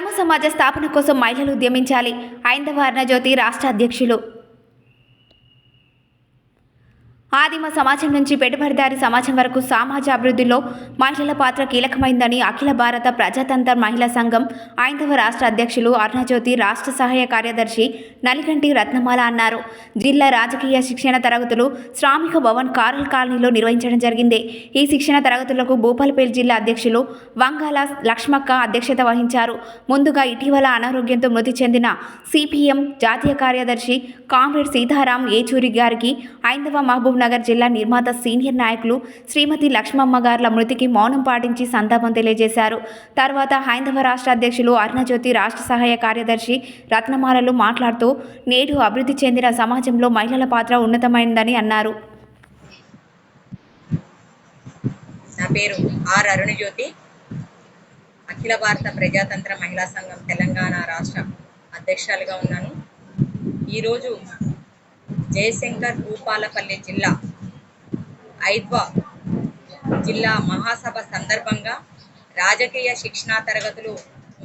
గ్రామ సమాజ స్థాపన కోసం మహిళలు ఉద్యమించాలి. ఐందవ అర్ణజ్యోతి రాష్ట్ర అధ్యక్షులు. ఆదిమ సమాజం నుంచి పెట్టుబడిదారి సమాజం వరకు సమాజ అభివృద్ధిలో మహిళల పాత్ర కీలకమైందని అఖిల భారత ప్రజాతంత్ర మహిళా సంఘం ఐందవ రాష్ట్ర అధ్యక్షులు అరుణజ్యోతి రాష్ట్ర సహాయ కార్యదర్శి నలిగంటి రత్నమాల అన్నారు. జిల్లా రాజకీయ శిక్షణ తరగతులు శ్రామిక భవన్ కారల్ కాలనీలో నిర్వహించడం జరిగింది. ఈ శిక్షణ తరగతులకు భూపాలపేట జిల్లా అధ్యక్షులు వంగాల లక్ష్మక్క అధ్యక్షత వహించారు. ముందుగా ఇటీవల అనారోగ్యంతో మృతి చెందిన సిపిఎం జాతీయ కార్యదర్శి కామ్రేడ్ సీతారాం ఏచూరి గారికి ఐందవ మహబూబ్ నగర్ జిల్లా నిర్మాత సీనియర్ నాయకులు శ్రీమతి లక్ష్మమ్మ గార్ల మృతికి మౌనం పాటించి సంతాపం తెలియజేశారు. తర్వాత హైందవ రాష్ట్ర అధ్యక్షులు అరుణజ్యోతి రాష్ట్ర సహాయ కార్యదర్శి రత్నమాలలు మాట్లాడుతూ నేడు అభివృద్ధి చెందిన సమాజంలో మహిళల పాత్ర ఉన్నతమైనదని అన్నారు. నా పేరు ఆర్ అరుణజ్యోతి. అఖిల భారత ప్రజాతంత్ర మహిళా సంఘం తెలంగాణ రాష్ట్ర అధ్యక్షులుగా ఉన్నాను. ఈరోజు జయశంకర్ భూపాలపల్లి జిల్లా ఐద్వా జిల్లా మహాసభ సందర్భంగా రాజకీయ శిక్షణా తరగతులు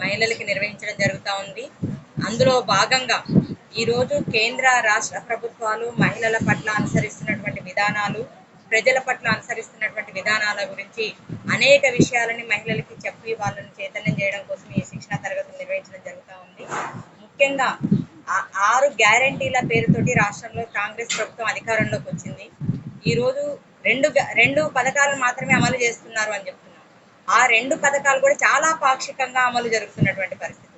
మహిళలకి నిర్వహించడం జరుగుతూ ఉంది. అందులో భాగంగా ఈరోజు కేంద్ర రాష్ట్ర ప్రభుత్వాలు మహిళల పట్ల అనుసరిస్తున్నటువంటి విధానాలు ప్రజల పట్ల అనుసరిస్తున్నటువంటి విధానాల గురించి అనేక విషయాలని మహిళలకి చెప్పి వాళ్ళని చైతన్యం చేయడం కోసం ఈ శిక్షణ తరగతులు నిర్వహించడం జరుగుతూ ఉంది. ముఖ్యంగా ఆరు గ్యారంటీల పేరుతోటి రాష్ట్రంలో కాంగ్రెస్ ప్రభుత్వం అధికారంలోకి వచ్చింది. ఈరోజు రెండు రెండు పథకాలు మాత్రమే అమలు చేస్తున్నారు అని చెప్తున్నారు. ఆ రెండు పథకాలు కూడా చాలా పాక్షికంగా అమలు జరుగుతున్నటువంటి పరిస్థితి.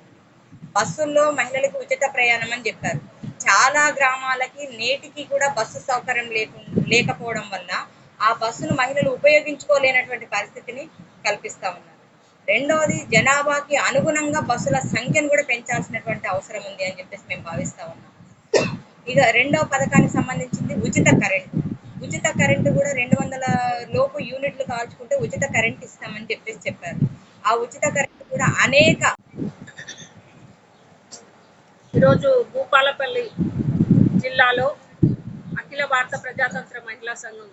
బస్సుల్లో మహిళలకు ఉచిత ప్రయాణం అని చెప్పారు. చాలా గ్రామాలకి నేటికి కూడా బస్సు సౌకర్యం లేకు లేకపోవడం వల్ల ఆ బస్సును మహిళలు ఉపయోగించుకోలేనటువంటి పరిస్థితిని కల్పిస్తా ఉన్నారు. రెండవది జనాభాకి అనుగుణంగా బస్సుల సంఖ్యను కూడా పెంచాల్సినటువంటి అవసరం ఉంది అని చెప్పేసి మేము భావిస్తా ఉన్నాం. ఇక రెండవ పథకానికి సంబంధించింది ఉచిత కరెంట్. ఉచిత కరెంటు కూడా రెండు వందల లోపు యూనిట్లు కాల్చుకుంటే ఉచిత కరెంట్ ఇస్తామని చెప్పేసి చెప్పారు. ఆ ఉచిత కరెంట్ కూడా అనేక ఈరోజు భూపాలపల్లి జిల్లాలో అఖిల భారత ప్రజాతంత్ర మహిళా సంఘం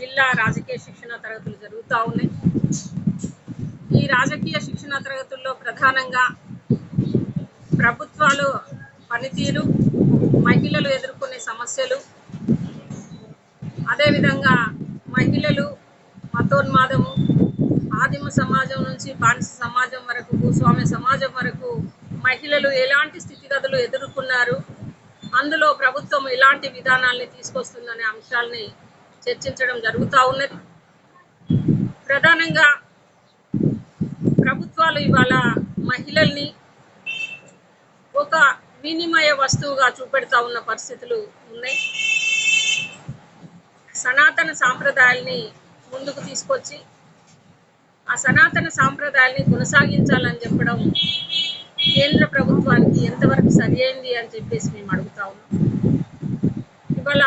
జిల్లా రాజకీయ శిక్షణ తరగతులు జరుగుతూ ఉన్నాయి. ఈ రాజకీయ శిక్షణ తరగతుల్లో ప్రధానంగా ప్రభుత్వాలు పనితీరు మహిళలు ఎదుర్కొనే సమస్యలు. అదేవిధంగా మహిళలు మతోన్మాదము ఆదిమ సమాజం నుంచి బానిస సమాజం వరకు భూస్వామ్య సమాజం వరకు మహిళలు ఎలాంటి స్థితిగతులు ఎదుర్కొన్నారు? అందులో ప్రభుత్వం ఎలాంటి విధానాల్ని తీసుకొస్తుందనే అంశాలని చర్చించడం జరుగుతూ ఉన్నది. ప్రధానంగా ప్రభుత్వాలు ఇవాళ మహిళల్ని ఒక వినిమయ వస్తువుగా చూపెడతా ఉన్న పరిస్థితులు ఉన్నాయి. సనాతన సాంప్రదాయాల్ని ముందుకు తీసుకొచ్చి ఆ సనాతన సాంప్రదాయాల్ని కొనసాగించాలని చెప్పడం కేంద్ర ప్రభుత్వానికి ఎంతవరకు సరియైంది అని చెప్పేసి మేము అడుగుతా ఉన్నాం. ఇవాళ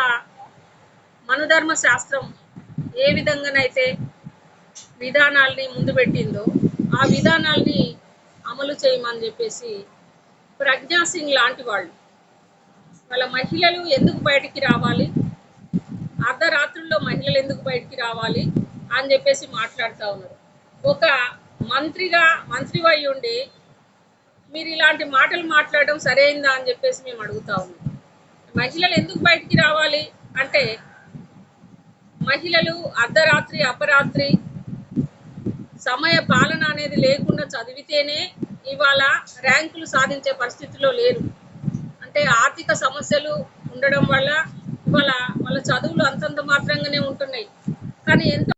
మనుధర్మ శాస్త్రం ఏ విధంగానైతే విధానాల్ని ముందు పెట్టిందో ఆ విధానాల్ని అమలు చేయమని చెప్పేసి ప్రజ్ఞా సింగ్ లాంటి వాళ్ళు. వాళ్ళ మహిళలు ఎందుకు బయటికి రావాలి? అర్ధరాత్రుల్లో మహిళలు ఎందుకు బయటికి రావాలి అని చెప్పేసి మాట్లాడుతూ ఉన్నారు. ఒక మంత్రిగా మంత్రివై ఉండి మీరు ఇలాంటి మాటలు మాట్లాడడం సరైందా అని చెప్పేసి మేము అడుగుతా ఉన్నాం. మహిళలు ఎందుకు బయటికి రావాలి? అంటే మహిళలు అర్ధరాత్రి అపరాత్రి సమయ పాలన అనేది లేకుండా చదివితేనే ఇవాళ ర్యాంకులు సాధించే పరిస్థితిలో లేరు. అంటే ఆర్థిక సమస్యలు ఉండడం వల్ల ఇవాళ వాళ్ళ చదువులు అంతంత మాత్రంగానే ఉంటున్నాయి. కానీ ఎంత